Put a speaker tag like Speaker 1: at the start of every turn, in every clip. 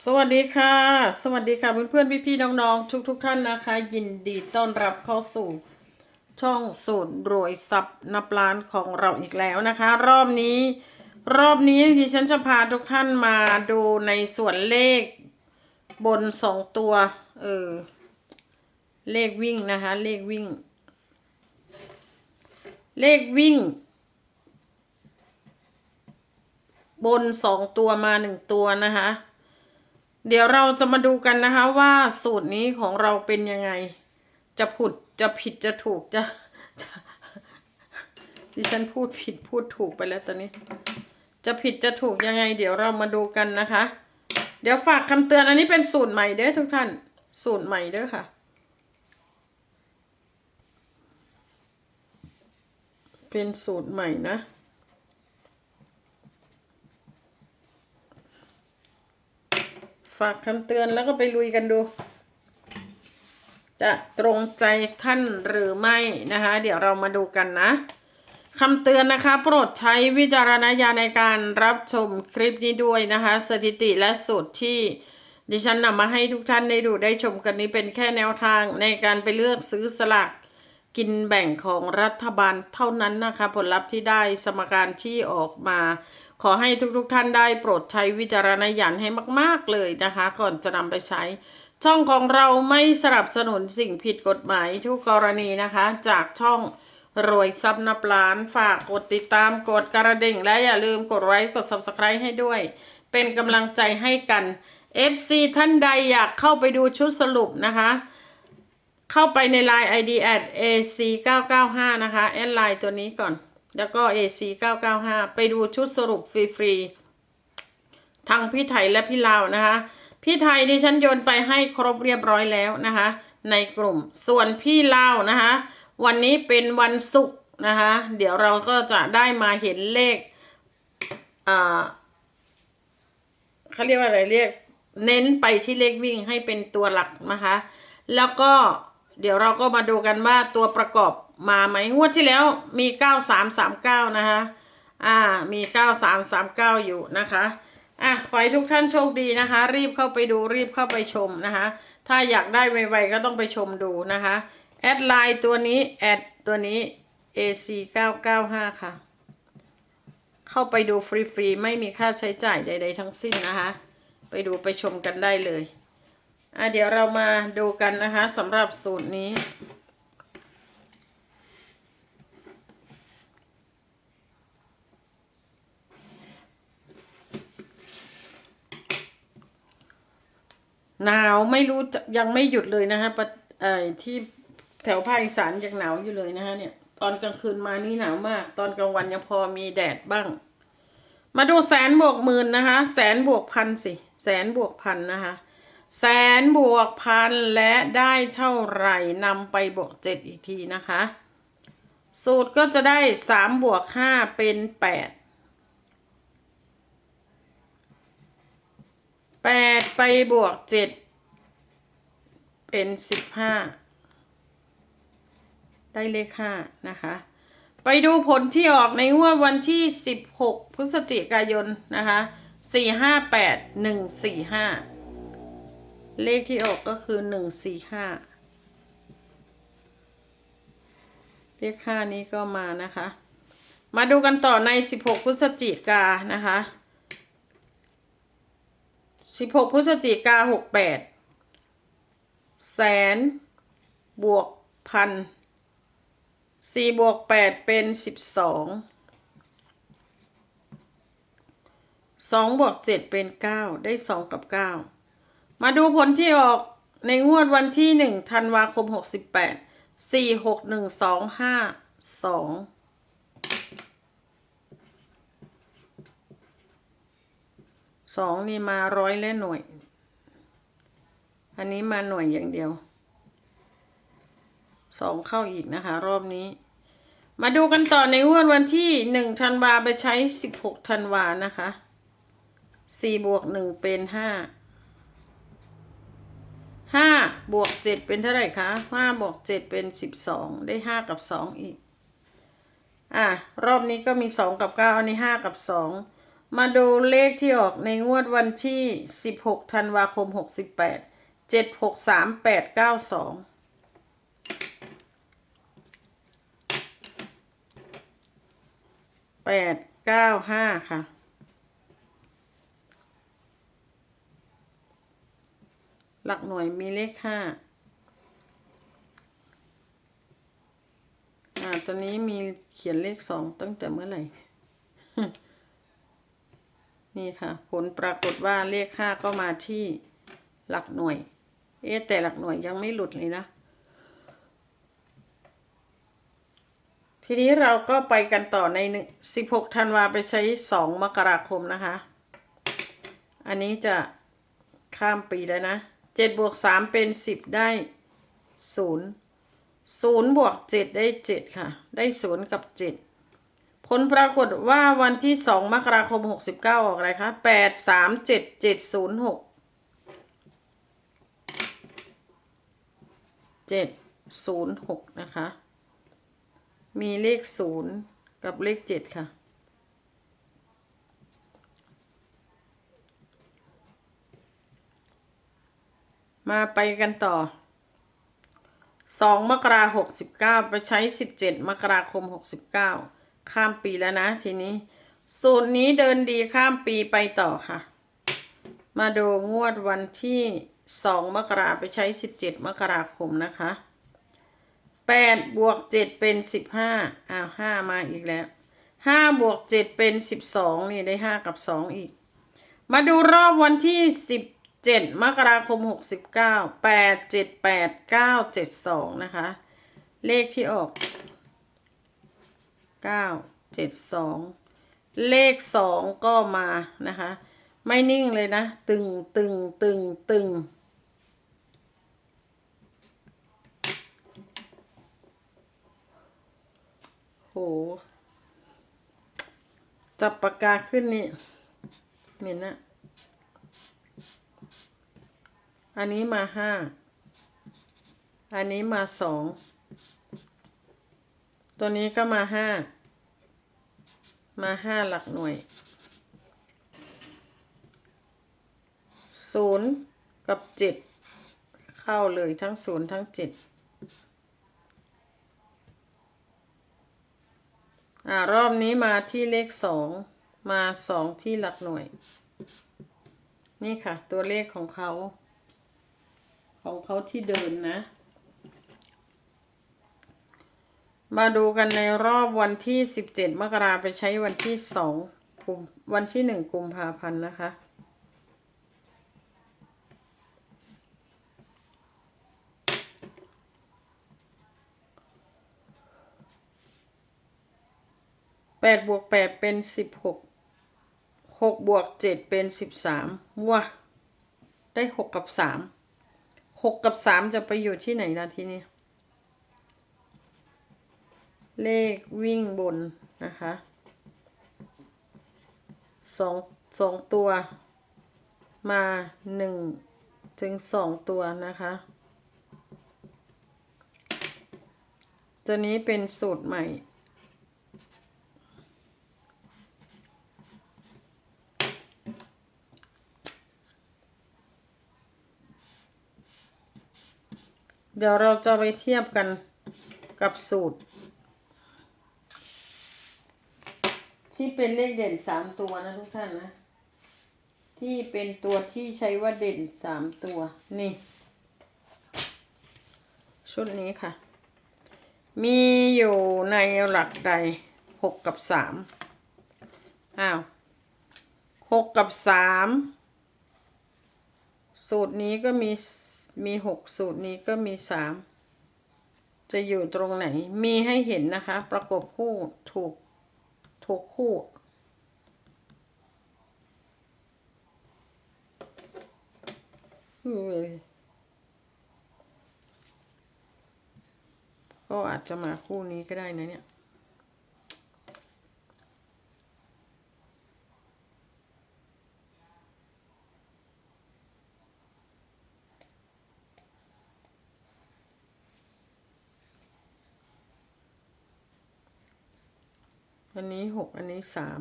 Speaker 1: สวัสดีค่ะ สวัสดีค่ะเพื่อนๆพี่ๆน้องๆ ทุกๆทท่านนะคะ ยินดีต้อนรับเข้าสู่ ช่องสูตรรวยซับนับล้านของเราอีกแล้วนะคะ รอบนี้ รอบนี้ดิฉันจะพาทุกท่านมาดูในส่วนเลขบนสองตัวเออเลขวิ่งนะคะ เลขวิ่ง เลขวิ่ง บนสองตัวมาหนึ่งตัวนะคะ เดี๋ยวเราจะมาดูกันนะคะว่าสูตรนี้ของเราเป็นยังไง จะผุดจะผิดจะถูกจะจะดิฉันพูดผิดพูดถูกไปแล้วตอนนี้ จะผิดจะถูกยังไง เดี๋ยวเรามาดูกันนะคะ เดี๋ยวฝากคำเตือนอันนี้เป็นสูตรใหม่เด้อทุกท่าน สูตรใหม่เด้อค่ะ เป็นสูตรใหม่นะากคำเตือนแล้วก็ไปลุยกันดู จะตรงใจท่านหรือไม่นะคะ เดี๋ยวเรามาดูกันนะคำเตือนนะคะโปรดใช้วิจารณญาณในการรับชมคลิปนี้ด้วยนะคะ สถิติและสูตรที่ดิฉันนำมาให้ทุกท่านได้ดูได้ชมกันนี้เป็นแค่แนวทางในการไปเลือกซื้อสลากกินแบ่งของรัฐบาลเท่านั้นนะคะ ผลลัพธ์ที่ได้สมการที่ออกมา ขอให้ทุกๆทท่านได้โปรดใช้วิจารณญาณให้มาก ๆ เลยนะคะ ก่อนจะนำไปใช้ ช่องของเราไม่สนับสนุนสิ่งผิดกฎหมายทุกกรณีนะคะ จากช่องรวยซับนับล้านฝากกดติดตามกดกระดิ่ง และอย่าลืมกดไลค์กด subscribe ให้ด้วย เป็นกำลังใจให้กัน FC ท่านใดอยากเข้าไปดูชุดสรุปนะคะ เข้าไปใน Line ID at ac 9 9 5นะคะ แอดไลน์ตัวนี้ก่อน แล้วก็ ac 9 9 5 ไปดูชุดสรุปฟรีๆทั้งพี่ไทยและพี่ลาวนะคะ พี่ไทยดิฉันโยนไปให้ครบเรียบร้อยแล้วนะคะ ในกลุ่มส่วนพี่ลาวนะคะ วันนี้เป็นวันศุกร์นะคะ เดี๋ยวเราก็จะได้มาเห็นเลขอ่าเขาเรียกว่าอะไรเรียก เน้นไปที่เลขวิ่งให้เป็นตัวหลักนะคะ แล้วก็เดี๋ยวเราก็มาดูกันว่าตัวประกอบ มาไหมงวดที่แล้วมี9339นะคะอ่ามี9339อยู่นะคะอะขอให้ทุกท่านโชคดีนะคะ รีบเข้าไปดูรีบเข้าไปชมนะคะ ถ้าอยากได้ไวๆก็ต้องไปชมดูนะคะแอดไลน์ตัวนี้แอดตัวนี้ AC 995 ค่ะ เข้าไปดูฟรีๆ ไม่มีค่าใช้จ่ายใด ๆ ทั้งสิ้นนะคะ ไปดูไปชมกันได้เลยอะเดี๋ยวเรามาดูกันนะคะสำหรับสูตรนี้ หนาวไม่รู้ยังไม่หยุดเลยนะคะที่แถวภาคอีสานยังหนาวอยู่เลยนะคะเนี่ย ตอนกลางคืนมานี่หนาวมาก ตอนกลางวันยังพอมีแดดบ้าง มาดูแสนบวกหมื่นนะคะ แสนบวกพันสิแสนบวกพันนะคะ แสนบวกพันและได้เท่าไหร่นำไปบวกเจ็ดอีกทีนะคะ สูตรก็จะได้สามบวกห้าเป็นแปด แปดไปบวกเจ็ดเป็นสิบห้าได้เลขห้านะคะ ไปดูผลที่ออกในงวดวันที่16พฤศจิกายนนะคะ458 145เลขที่ออกก็คือ145เลขค่านี้ก็มานะคะ มาดูกันต่อใน16พฤศจิกานะคะ 16พฤศจิกา68แสนบวกพันสี่บวกแปดเป็นสิบสองสองบวกเจ็ดเป็นเก้าได้สองกับเก้ามาดูผลที่ออกในงวดวันที่หนึ่งธันวาคมหกสิบแปดสี่หกหนึ่งสองห้าสอง สองนี่มาร้อยและหน่วย อันนี้มาหน่วยอย่างเดียวสองเข้าอีกนะคะ รอบนี้ มาดูกันต่อในงวดวันที่หนึ่งธันวาไปใช้สิบหกธันวานะคะสี่บวกหนึ่งเป็นห้าห้าบวกเจ็ดเป็นเท่าไหร่คะห้าบวกเจ็ดเป็นสิบสองได้ห้ากับสองอีก อะ รอบนี้ก็มีสองกับเก้าอันนี้ห้ากับสอง มาดูเลขที่ออกในงวดวันที่ 16 ธันวาคม 68 763 892แปดเก้าห้าค่ะ หลักหน่วยมีเลขห้าอ่าตอนนี้มีเขียนเลขสองตั้งแต่เมื่อไหร่ นี่ค่ะ ผลปรากฏว่าเลขห้าก็มาที่หลักหน่วย เอ๊แต่หลักหน่วยยังไม่หลุดเลยนะ ทีนี้เราก็ไปกันต่อในหนึ่งสิบหกธันวาไปใช้สองมกราคมนะคะ อันนี้จะข้ามปีแล้วนะเจ็ดบวกสามเป็นสิบได้ศูนย์ศูนย์บวกเจ็ดได้เจ็ดค่ะ ได้ศูนย์กับเจ็ด ผลปรากฏว่าวันที่สองมกราคมหกสิบเก้าออกอะไรคะแปดสามเจ็ดเจ็ดศูนย์หกเจ็ดศูนย์หกนะคะ มีเลขศูนย์กับเลขเจ็ดค่ะ มาไปกันต่อสองมกราหกสิบเก้าไปใช้สิบเจ็ดมกราคมหกสิบเก้า ข้ามปีแล้วนะทีนี้ สูตรนี้เดินดีข้ามปีไปต่อค่ะ มาดูงวดวันที่สองมกราไปใช้สิบเจ็ดมกราคมนะคะแปดบวกเจ็ดเป็นสิบห้าอ้าวห้ามาอีกแล้วห้าบวกเจ็ดเป็นสิบสองนี่ได้ห้ากับสองอีก มาดูรอบวันที่สิบเจ็ดมกราคมหกสิบเก้าแปดเจ็ดแปดเก้าเจ็ดสองนะคะ เลขที่ออก เก้าเจ็ดสองเลขสองก็มานะคะ ไม่นิ่งเลยนะ ตึงตึงตึงตึงโห จับปากกาขึ้นนี่เหม็นนะอันนี้มาห้า อันนี้มาสอง ตัวนี้ก็มาห้า มาห้าหลักหน่วยศูนย์กับเจ็ดเข้าเลยทั้งศูนย์ทั้งเจ็ดอ่ารอบนี้มาที่เลขสองมาสองที่หลักหน่วย นี่ค่ะ ตัวเลขของเขา ของเขาที่เดินนะ มาดูกันในรอบวันที่สิบเจ็ดมกราไปใช้วันที่สองกุมวันที่หนึ่งกุมภาพันธ์นะคะ แปดบวกแปดเป็นสิบหกหกบวกเจ็ดเป็นสิบสามว้าได้หกกับสามหกกับสามจะไปอยู่ที่ไหนล่ะทีนี้ เลขวิ่งบนนะคะสองสองตัวมาหนึ่งถึงสองตัวนะคะ ตัวนี้เป็นสูตรใหม่ เดี๋ยวเราจะไปเทียบกันกับสูตร ที่เป็นเลขเด่นสามตัวนะทุกท่านนะ ที่เป็นตัวที่ใช้ว่าเด่นสามตัว นี่ ชุดนี้ค่ะ มีอยู่ในหลักใดหกกับสามอ้าวหกกับสามสูตรนี้ก็มีมีหกสูตรนี้ก็มีสามจะอยู่ตรงไหน มีให้เห็นนะคะ ประกบคู่ถูก ทุกคู่ ก็อาจจะมาคู่นี้ก็ได้นะเนี่ย อันนี้หกอันนี้สาม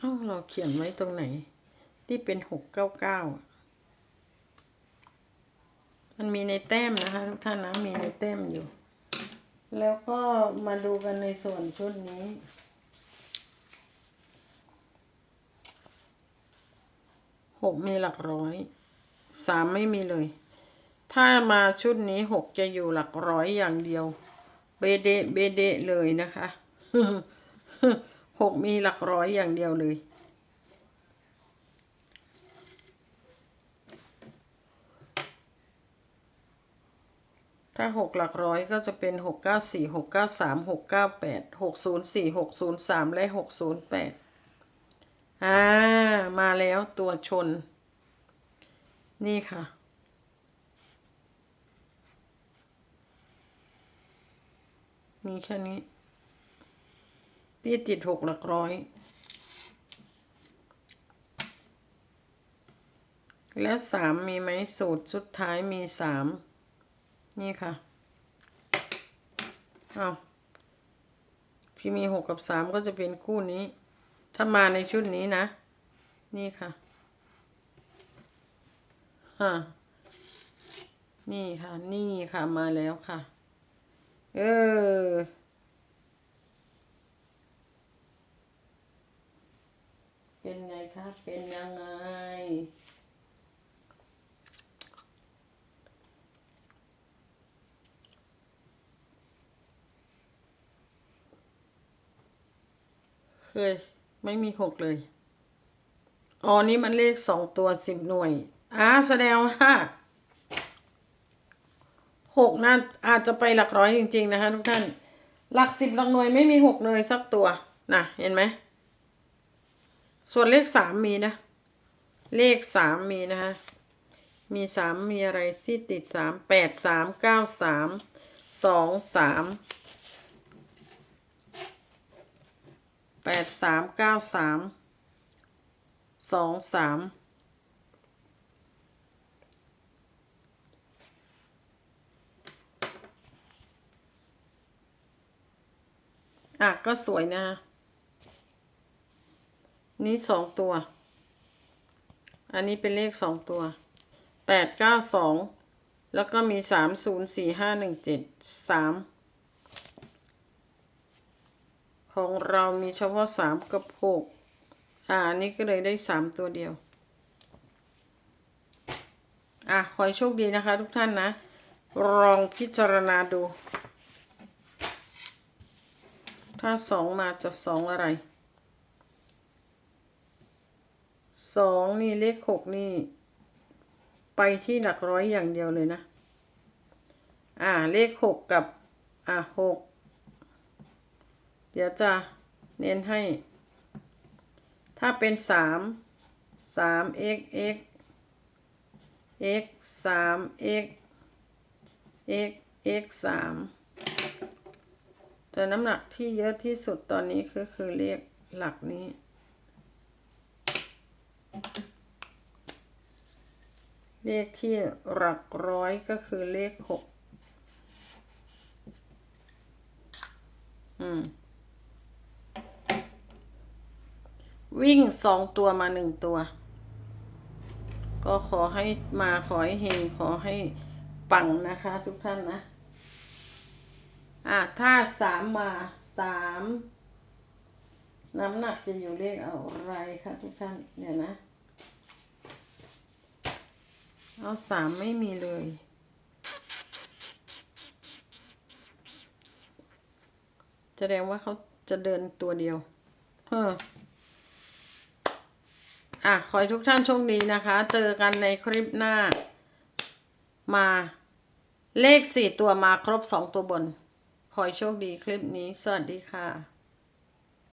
Speaker 1: อ้าเราเขียนไว้ตรงไหน ที่เป็นหกเก้าเก้ามันมีในแต้มนะคะทุกท่านนะมีในแต้มอยู่ แล้วก็มาดูกันในส่วนชุดนี้หกมีหลักร้อยสามไม่มีเลย ถ้ามาชุดนี้หกจะอยู่หลักร้อยอย่างเดียว เบเดเบเดเลยนะคะหกมีหลักร้อยอย่างเดียวเลย ถ้าหกหลักร้อยก็จะเป็นหกเก้าสี่หกเก้าสามหกเก้าแปดหกศูนย์สี่หกศูนย์สามและหกศูนย์แปดอ่า มาแล้วตัวชน นี่ค่ะ มีแค่นี้ที่ติดหกหลักร้อย แล้วสามมีไหมสูตรสุดท้ายมีสามนี่ค่ะ เอาพี่มีหกกับสามก็จะเป็นคู่นี้ ถ้ามาในชุดนี้นะ นี่ค่ะฮะนี่ค่ะ นี่ค่ะมาแล้วค่ะ เออ เป็นไงคะเป็นยังไง เคย ไม่มีหกเลย อ๋อ นี่มันเลขสองตัวสิบหน่วย อ่า แสดงว่า หกน่าอาจจะไปหลักร้อยจริง ๆ นะคะทุกท่าน หลักสิบหลักหน่วยไม่มีหกเลยสักตัวนะเห็นไหมส่วนเลขสามมีนะ เลขสามมีนะคะมีสามมีอะไรที่ติดสามแปดสามเก้าสามสองสามแปดสามเก้าสามสองสาม อะก็สวยนะ นี่สองตัว อันนี้เป็นเลขสองตัวแปดเก้าสองแล้วก็มีสามศูนย์สี่ห้าหนึ่งเจ็ดสามของเรามีเฉพาะสามกับหกอ่านี้ก็เลยได้สามตัวเดียว อะ ขอให้โชคดีนะคะทุกท่านนะลองพิจารณาดู ถ้าสองมาจะสองอะไรสองนี่เลขหกนี่ ไปที่หลักร้อยอย่างเดียวเลยนะ อ่าเลขหกกับ อ่าหกเดี๋ยวจะเน้นให้ ถ้าเป็นสามสาม x x x สาม x x x สาม แต่น้ำหนักที่เยอะที่สุดตอนนี้ก็คือเลขหลักนี้ เลขที่หลักร้อยก็คือเลขหกอืมวิ่งสองตัวมาหนึ่งตัว ก็ขอให้มาขอให้เฮงขอให้ปังนะคะทุกท่านนะ อะถ้าสามมาสามน้ำหนักจะอยู่เลขอะไรคะทุกท่านเนี่ยนะ เอาสามไม่มีเลย แสดงว่าเขาจะเดินตัวเดียวเฮ้ออะ ขอให้ทุกท่านโชคดีนะคะ เจอกันในคลิปหน้า มา เลขสี่ตัวมาครบสองตัวบน ขอโชคดีคลิปนี้ สวัสดีค่ะ